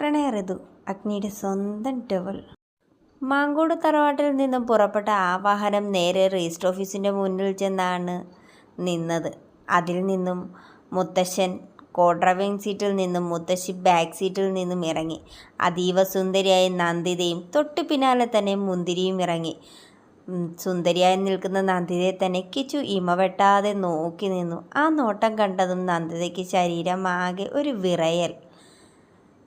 പ്രണയ ഋതു അഗ്നിയുടെ സ്വന്തം ടവൽ. മാങ്കോട് തറവാട്ടിൽ നിന്നും പുറപ്പെട്ട ആ വാഹനം നേരെ രജിസ്റ്റർ ഓഫീസിന്റെ മുന്നിൽ ചെന്നാണ് നിന്നത്. അതിൽ നിന്നും മുത്തശ്ശൻ കോ ഡ്രൈവിംഗ് സീറ്റിൽ നിന്നും മുത്തശ്ശി ബാക്ക് സീറ്റിൽ നിന്നും ഇറങ്ങി. അതീവ സുന്ദരിയായ നന്ദിതയും തൊട്ടു പിന്നാലെ തന്നെ മുന്തിരിയും ഇറങ്ങി. സുന്ദരിയായി നിൽക്കുന്ന നന്ദിതയെ തന്നെ കിച്ചു ഇമ വെട്ടാതെ നോക്കി നിന്നു. ആ നോട്ടം കണ്ടതും നന്ദിതയ്ക്ക് ശരീരമാകെ ഒരു വിറയൽ.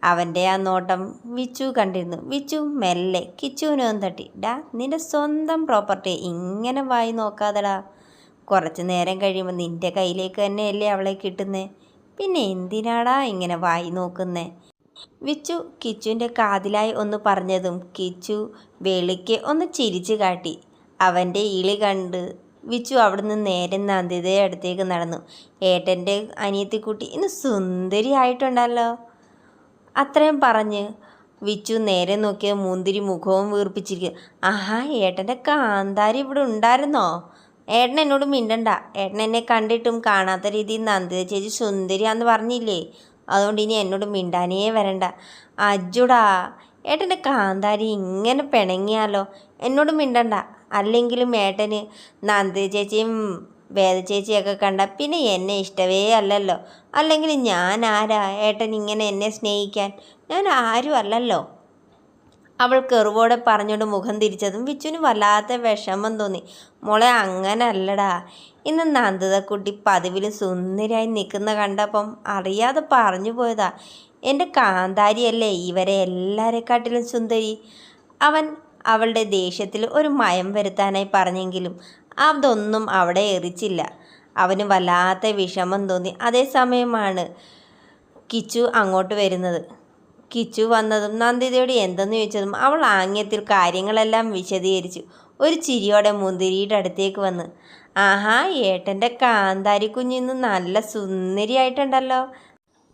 അവന്റെ ആ നോട്ടം വിച്ചു കണ്ടിരുന്നു. വിച്ചു മെല്ലെ കിച്ചുവിനൊന്നും തട്ടി. ഡാ നിന്റെ സ്വന്തം പ്രോപ്പർട്ടി ഇങ്ങനെ വായി നോക്കാതെടാ. കുറച്ച് നേരം കഴിയുമ്പോൾ നിന്റെ കയ്യിലേക്ക് തന്നെയല്ലേ അവളെ കിട്ടുന്നേ. പിന്നെ എന്തിനാടാ ഇങ്ങനെ വായി നോക്കുന്നേ? വിച്ചു കിച്ചുവിന്റെ കാതിലായി ഒന്ന് പറഞ്ഞതും കിച്ചു വെളിക്ക് ഒന്ന് ചിരിച്ചു കാട്ടി. അവന്റെ ഇളി കണ്ട് വിച്ചു അവിടുന്ന് നേരെ നന്ദിതയുടെ അടുത്തേക്ക് നടന്നു. ഏട്ടന്റെ അനിയത്തിക്കുട്ടി ഇന്ന് സുന്ദരിയായിട്ടുണ്ടല്ലോ. അത്രയും പറഞ്ഞ് വിച്ചു നേരെ നോക്കിയ മുന്തിരി മുഖവും വീർപ്പിച്ചിരിക്കുക ആഹാ ഏട്ടന്റെ കാന്താരി ഇവിടെ ഉണ്ടായിരുന്നോ? ഏട്ടൻ എന്നോട് മിണ്ടണ്ട. ഏട്ടൻ എന്നെ കണ്ടിട്ടും കാണാത്ത രീതിയിൽ നന്ദിത ചേച്ചി സുന്ദരിയാന്ന് പറഞ്ഞില്ലേ? അതുകൊണ്ട് ഇനി എന്നോട് മിണ്ടാനേ വരണ്ട. അജുടാ ഏട്ടന്റെ കാന്താരി ഇങ്ങനെ പിണങ്ങിയാലോ? എന്നോട് മിണ്ടണ്ട. അല്ലെങ്കിലും ഏട്ടന് നന്ദിത ചേച്ചിയും വേദ ചേച്ചിയൊക്കെ കണ്ട പിന്നെ എന്നെ ഇഷ്ടവേ അല്ലല്ലോ. അല്ലെങ്കിൽ ഞാൻ ആരാ? ഏട്ടൻ ഇങ്ങനെ എന്നെ സ്നേഹിക്കാൻ. ഞാൻ ആരും അല്ലല്ലോ. അവൾ കെറുവോടെ പറഞ്ഞുകൊണ്ട് മുഖം തിരിച്ചതും വിച്ചുവിന് വല്ലാത്ത വിഷമം തോന്നി. മോളെ അങ്ങനല്ലടാ. ഇന്ന് നന്ദിതക്കുട്ടി പതിവിലും സുന്ദരിയായി നിൽക്കുന്ന കണ്ടപ്പം അറിയാതെ പറഞ്ഞു പോയതാ. എന്റെ കാന്താരിയല്ലേ ഇവരെ എല്ലാവരെക്കാട്ടിലും സുന്ദരി. അവൻ അവളുടെ ദേഷ്യത്തിൽ ഒരു മയം വരുത്താനായി പറഞ്ഞെങ്കിലും അതൊന്നും അവിടെ എറിച്ചില്ല. അവന് വല്ലാത്ത വിഷമം തോന്നി. അതേസമയമാണ് കിച്ചു അങ്ങോട്ട് വരുന്നത്. കിച്ചു വന്നതും നന്ദിതയോട് എന്തെന്ന് ചോദിച്ചതും അവൾ ആംഗ്യത്തിൽ കാര്യങ്ങളെല്ലാം വിശദീകരിച്ചു. ഒരു ചിരിയോടെ മുന്തിരിയുടെ അടുത്തേക്ക് വന്ന് ആഹാ ഏട്ടന്റെ കാന്താരി കുഞ്ഞിന്ന് നല്ല സുന്ദരിയായിട്ടുണ്ടല്ലോ.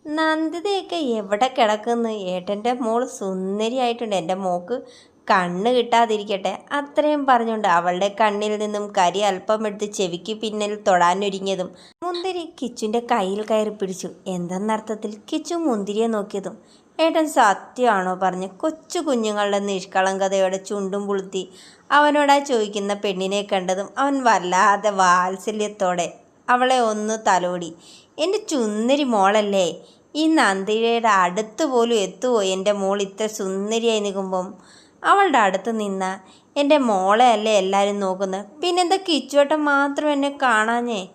നന്ദിതയൊക്കെ എവിടെ കിടക്കുന്നു? ഏട്ടന്റെ മോൾ സുന്ദരിയായിട്ടുണ്ട്. എന്റെ മോക്ക് കണ്ണ് കിട്ടാതിരിക്കട്ടെ അത്രയും പറഞ്ഞുകൊണ്ട് അവളുടെ കണ്ണിൽ നിന്നും കരി അല്പം എടുത്ത് ചെവിക്ക് പിന്നിൽ തൊടാനൊരുങ്ങിയതും മുന്തിരി കിച്ചുന്റെ കയ്യിൽ കയറി പിടിച്ചു. എന്തെന്നർത്ഥത്തിൽ കിച്ചു മുന്തിരിയെ നോക്കിയതും ഏട്ടൻ സത്യമാണോ? പറഞ്ഞ് കൊച്ചു കുഞ്ഞുങ്ങളുടെ നിഷ്കളങ്കതയോടെ ചുണ്ടും പുളുത്തി അവനോടാ ചോദിക്കുന്ന പെണ്ണിനെ കണ്ടതും അവൻ വല്ലാതെ വാത്സല്യത്തോടെ അവളെ ഒന്ന് തലോടി എന്റെ ചുന്നരി മോളല്ലേ ഈ നന്ദിയുടെ അടുത്ത് പോലും എത്തുമോ എന്റെ മോൾ ഇത്ര സുന്ദരിയായി നിൽക്കുമ്പം അവളുടെ അടുത്ത് നിന്ന എന്റെ മോളെ അല്ലേ എല്ലാവരും നോക്കുന്നത്? പിന്നെന്താ കിച്ചുവേട്ടൻ മാത്രം എന്നെ കാണാഞ്ഞേ?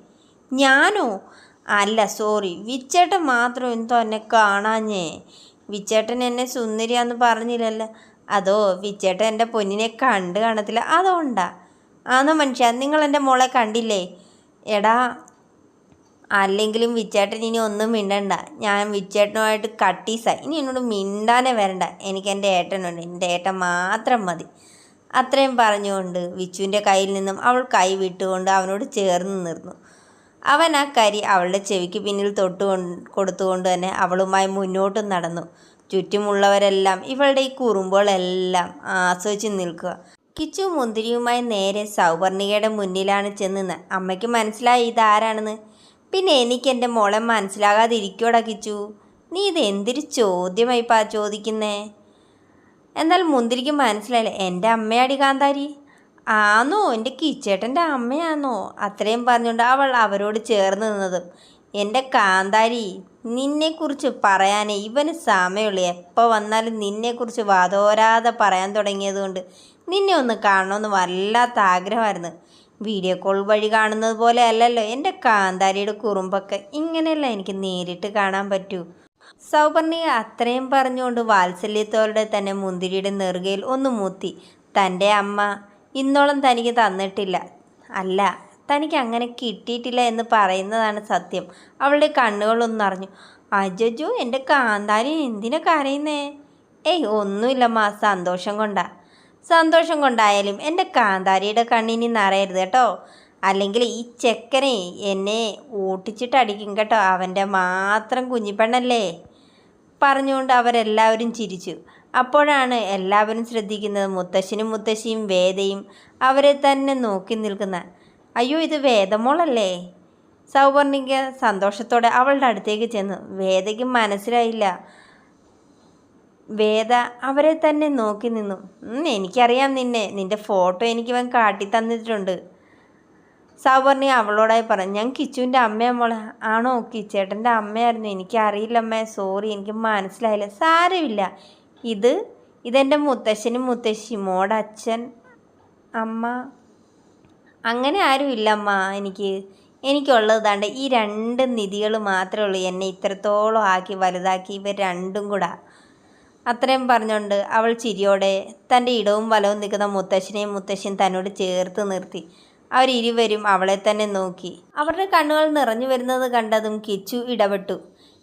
ഞാനോ? അല്ല സോറി വിച്ചേട്ടൻ മാത്രം എന്തോ എന്നെ കാണാഞ്ഞേ? വിച്ചേട്ടൻ എന്നെ സുന്ദരിയാന്ന് പറഞ്ഞില്ലല്ലോ. അതോ വിച്ചേട്ടൻ എന്റെ പൊന്നിനെ കണ്ട് കാണത്തില്ല? അതുകൊണ്ടാ. ആന്നോ മനുഷ്യ നിങ്ങൾ എന്റെ മോളെ കണ്ടില്ലേ? എടാ അല്ലെങ്കിലും വിച്ചേട്ടൻ ഇനി ഒന്നും മിണ്ടണ്ട. ഞാൻ വിച്ചേട്ടനുമായിട്ട് കട്ടീസായി ഇനി എന്നോട് മിണ്ടാനേ വരണ്ട. എനിക്ക് എന്റെ ഏട്ടനുണ്ട്. എന്റെ ഏട്ടൻ മാത്രം മതി. അത്രയും പറഞ്ഞുകൊണ്ട് വിച്ചുവിന്റെ കയ്യിൽ നിന്നും അവൾ കൈ വിട്ടുകൊണ്ട് അവനോട് ചേർന്ന് നിന്നു. അവൻ ആ കരി അവളുടെ ചെവിക്ക് പിന്നിൽ തൊട്ട് കൊടുത്തുകൊണ്ട് തന്നെ അവളുമായി മുന്നോട്ട് നടന്നു. ചുറ്റുമുള്ളവരെല്ലാം ഇവളുടെ ഈ കുറുമ്പുകളെല്ലാം ആസ്വദിച്ച് നിൽക്കുക. കിച്ചു മുന്തിരിയുമായി നേരെ സൗവർണികയുടെ മുന്നിലാണ് ചെന്ന് അമ്മയ്ക്ക് മനസ്സിലായി ഇതാരാണെന്ന്. പിന്നെ എനിക്ക് എന്റെ മോളെ മനസ്സിലാകാതിരിക്കോടാ കിച്ചു? നീ ഇത് എന്തൊരു ചോദ്യമായി പാ ചോദിക്കുന്നേ? എന്നാൽ മുന്തിരിക്ക് മനസ്സിലായില്ല? എന്റെ അമ്മയാടി കാന്താരി. ആന്നോ എന്റെ കിച്ചേട്ടന്റെ അമ്മയാന്നോ? അത്രയും പറഞ്ഞുകൊണ്ട് അവൾ അവരോട് ചേർന്ന് നിന്നതും. എന്റെ കാന്താരി നിന്നെക്കുറിച്ച് പറയാൻ ഇവന് സമയമുള്ളൂ. എപ്പോൾ വന്നാലും നിന്നെക്കുറിച്ച് വാതോരാതെ പറയാൻ തുടങ്ങിയതുകൊണ്ട് നിന്നെ ഒന്ന് കാണണമെന്ന് വല്ലാത്ത ആഗ്രഹമായിരുന്നു. വീഡിയോ കോൾ വഴി കാണുന്നത് പോലെ അല്ലല്ലോ എന്റെ കാന്താരിയുടെ കുറുമ്പൊക്കെ. ഇങ്ങനെയല്ല എനിക്ക് നേരിട്ട് കാണാൻ പറ്റൂ? സൗപർണിക അത്രയും പറഞ്ഞുകൊണ്ട് വാത്സല്യത്തോടെ തന്നെ മുന്തിരിയുടെ നെറുകയിൽ ഒന്ന് മൂത്തി തന്റെ അമ്മ ഇന്നോളം തനിക്ക് തന്നിട്ടില്ല. അല്ല തനിക്ക് അങ്ങനെ കിട്ടിയിട്ടില്ല എന്ന് പറയുന്നതാണ് സത്യം. അവളുടെ കണ്ണുകളൊന്നും അറിഞ്ഞു അജജു എന്റെ കാന്താരി എന്തിനാ കരയുന്നേ? ഏയ് ഒന്നുമില്ലമ്മ സന്തോഷം കൊണ്ടാ. സന്തോഷം കൊണ്ടായാലും എന്റെ കാന്താരിയുടെ കണ്ണിനി നിറയരുത് കേട്ടോ. അല്ലെങ്കിൽ ഈ ചെക്കനെ എന്നെ ഓട്ടിച്ചിട്ട് അടിക്കും കേട്ടോ. അവന്റെ മാത്രം കുഞ്ഞിപ്പെണ്ണല്ലേ. പറഞ്ഞുകൊണ്ട് അവരെല്ലാവരും ചിരിച്ചു. അപ്പോഴാണ് എല്ലാവരും ശ്രദ്ധിക്കുന്നത് മുത്തശ്ശനും മുത്തശ്ശിയും വേദയും അവരെ തന്നെ നോക്കി നിൽക്കുന്ന. അയ്യോ ഇത് വേദമോളല്ലേ? സൗവർണിക സന്തോഷത്തോടെ അവളുടെ അടുത്തേക്ക് ചെന്നു. വേദയ്ക്ക് മനസ്സിലായില്ല. വേദ അവരെ തന്നെ നോക്കി നിന്നു. "ഉം, എനിക്കറിയാം നിന്നെ. നിന്റെ ഫോട്ടോ എനിക്ക് ഇവൻ കാട്ടി തന്നിട്ടുണ്ട് സൗവർണി അവളോടായി പറഞ്ഞു ഞാൻ കിച്ചുവിന്റെ അമ്മയാ മോളെ. ആണോ കിച്ചേട്ടന്റെ അമ്മയായിരുന്നു? എനിക്കറിയില്ലമ്മേ സോറി എനിക്ക് മനസ്സിലായില്ല. സാരമില്ല. ഇത് ഇതെന്റെ മുത്തശ്ശനും മുത്തശ്ശി മോടെ അച്ഛൻ അമ്മ. അങ്ങനെ ആരും ഇല്ലമ്മ എനിക്ക്. എനിക്കുള്ളതാണ്ട് ഈ രണ്ട് നിധികൾ മാത്രമേ ഉള്ളൂ. എന്നെ ഇത്രത്തോളം ആക്കി വലുതാക്കി ഇവർ രണ്ടും കൂടെ അത്രയും പറഞ്ഞുകൊണ്ട് അവൾ ചിരിയോടെ തന്റെ ഇടവും വലവും നിൽക്കുന്ന മുത്തശ്ശനെയും മുത്തശ്ശൻ തന്നോട് ചേർത്ത് നിർത്തി. അവരിരുവരും അവളെ തന്നെ നോക്കി. അവരുടെ കണ്ണുകൾ നിറഞ്ഞു വരുന്നത് കണ്ടതും കിച്ചു ഇടപെട്ടു.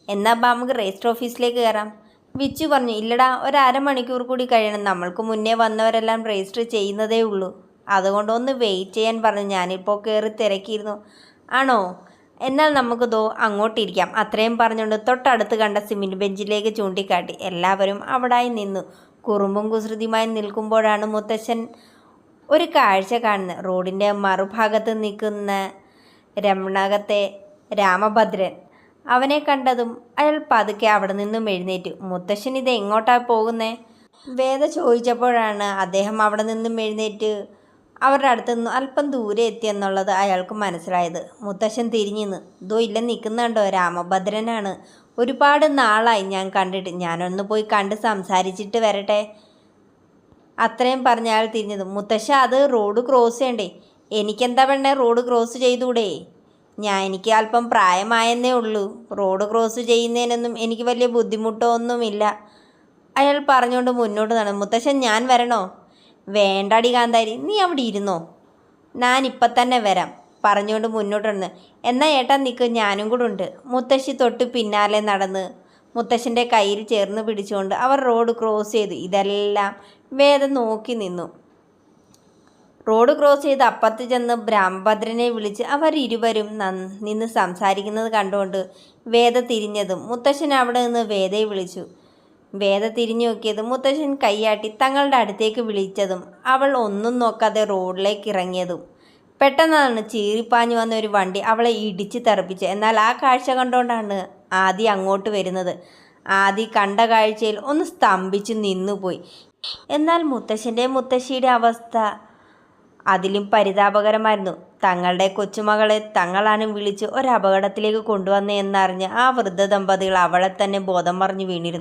എന്നാ ബാ നമുക്ക് രജിസ്റ്റർ ഓഫീസിലേക്ക് കയറാം. വിച്ചു പറഞ്ഞു ഇല്ലടാ ഒരു അരമണിക്കൂർ കൂടി കഴിയണം. നമ്മൾക്ക് മുന്നേ വന്നവരെല്ലാം രജിസ്റ്റർ ചെയ്യുന്നതേ ഉള്ളൂ. അതുകൊണ്ടൊന്ന് വെയിറ്റ് ചെയ്യാൻ പറഞ്ഞു. ഞാനിപ്പോൾ കയറി തിരക്കിയിരുന്നു. ആണോ? എന്നാൽ നമുക്ക് ദോ അങ്ങോട്ടിരിക്കാം. അത്രയും പറഞ്ഞുകൊണ്ട് തൊട്ടടുത്ത് കണ്ട സിമിന്റ് ബെഞ്ചിലേക്ക് ചൂണ്ടിക്കാട്ടി. എല്ലാവരും അവിടായി നിന്നു. കുറുമ്പും കുസൃതിയുമായി നിൽക്കുമ്പോഴാണ് മുത്തശ്ശൻ ഒരു കാഴ്ച കാണുന്നത്. റോഡിന്റെ മറുഭാഗത്ത് നിൽക്കുന്ന രമണകത്തെ രാമഭദ്രൻ. അവനെ കണ്ടതും അയാൾ പതുക്കെ അവിടെ നിന്നും എഴുന്നേറ്റു. മുത്തശ്ശൻ ഇത് എങ്ങോട്ടാണ് പോകുന്നേ? വേദ ചോദിച്ചപ്പോഴാണ് അദ്ദേഹം അവിടെ നിന്നും എഴുന്നേറ്റ് അവരുടെ അടുത്ത് നിന്ന് അല്പം ദൂരെ എത്തിയെന്നുള്ളത് അയാൾക്ക് മനസ്സിലായത്. മുത്തശ്ശൻ തിരിഞ്ഞു ദോ ഇല്ല നിൽക്കുന്നുണ്ടോ രാമഭദ്രനാണ്. ഒരുപാട് നാളായി ഞാൻ കണ്ടിട്ട്. ഞാനൊന്ന് പോയി കണ്ട് സംസാരിച്ചിട്ട് വരട്ടെ. അത്രയും പറഞ്ഞ അയാൾ തിരിഞ്ഞത്. മുത്തശ്ശ അത് റോഡ് ക്രോസ് ചെയ്യണ്ടേ? എനിക്കെന്താ വേണ്ടേ റോഡ് ക്രോസ് ചെയ്തൂടെ? ഞാൻ എനിക്ക് അല്പം പ്രായമായെന്നേ ഉള്ളൂ. റോഡ് ക്രോസ് ചെയ്യുന്നതിനൊന്നും എനിക്ക് വലിയ ബുദ്ധിമുട്ടോ ഒന്നുമില്ല അയാൾ പറഞ്ഞുകൊണ്ട് മുന്നോട്ട് നടന്നു. മുത്തശ്ശൻ ഞാൻ വരണോ? വേണ്ടാടി കാന്താരി നീ അവിടെ ഇരുന്നോ? ഞാൻ ഇപ്പം തന്നെ വരാം. പറഞ്ഞുകൊണ്ട് മുന്നോട്ട് വന്ന് എന്നാ ഏട്ടാ നിൽക്ക് ഞാനും കൂടെ ഉണ്ട്. മുത്തശ്ശി തൊട്ട് പിന്നാലെ നടന്ന് മുത്തശ്ശന്റെ കയ്യിൽ ചേർന്ന് പിടിച്ചുകൊണ്ട് അവർ റോഡ് ക്രോസ് ചെയ്തു. ഇതെല്ലാം വേദം നോക്കി നിന്നു. റോഡ് ക്രോസ് ചെയ്ത് അപ്പത്ത് ചെന്ന് ബ്രഹ്മഭദ്രനെ വിളിച്ച് അവർ ഇരുവരും നിന്ന് സംസാരിക്കുന്നത് കണ്ടുകൊണ്ട് വേദ തിരിഞ്ഞതും മുത്തശ്ശൻ അവിടെ നിന്ന് വേദയെ വിളിച്ചു. വേദ തിരിഞ്ഞു നോക്കിയതും മുത്തശ്ശൻ കൈയാട്ടി തങ്ങളുടെ അടുത്തേക്ക് വിളിച്ചതും അവൾ ഒന്നും നോക്കാതെ റോഡിലേക്ക് ഇറങ്ങിയതും. പെട്ടെന്നാണ് ചീറിപ്പാഞ്ഞു വന്ന ഒരു വണ്ടി അവളെ ഇടിച്ച് തെറിപ്പിച്ചത്. എന്നാൽ ആ കാഴ്ച കണ്ടുകൊണ്ടാണ് ആദി അങ്ങോട്ട് വരുന്നത്. ആദി കണ്ട കാഴ്ചയിൽ ഒന്ന് സ്തംഭിച്ച് നിന്നുപോയി. എന്നാൽ മുത്തശ്ശന്റെ മുത്തശ്ശിയുടെ അവസ്ഥ അതിലും പരിതാപകരമായിരുന്നു. തങ്ങളുടെ കൊച്ചുമകളെ തങ്ങളാണ് വിളിച്ച് ഒരു അപകടത്തിലേക്ക് കൊണ്ടുവന്നതെന്നറിഞ്ഞ് ആ വൃദ്ധ ദമ്പതികൾ അവളെ തന്നെ ബോധം മറിഞ്ഞു വീണിരുന്നു.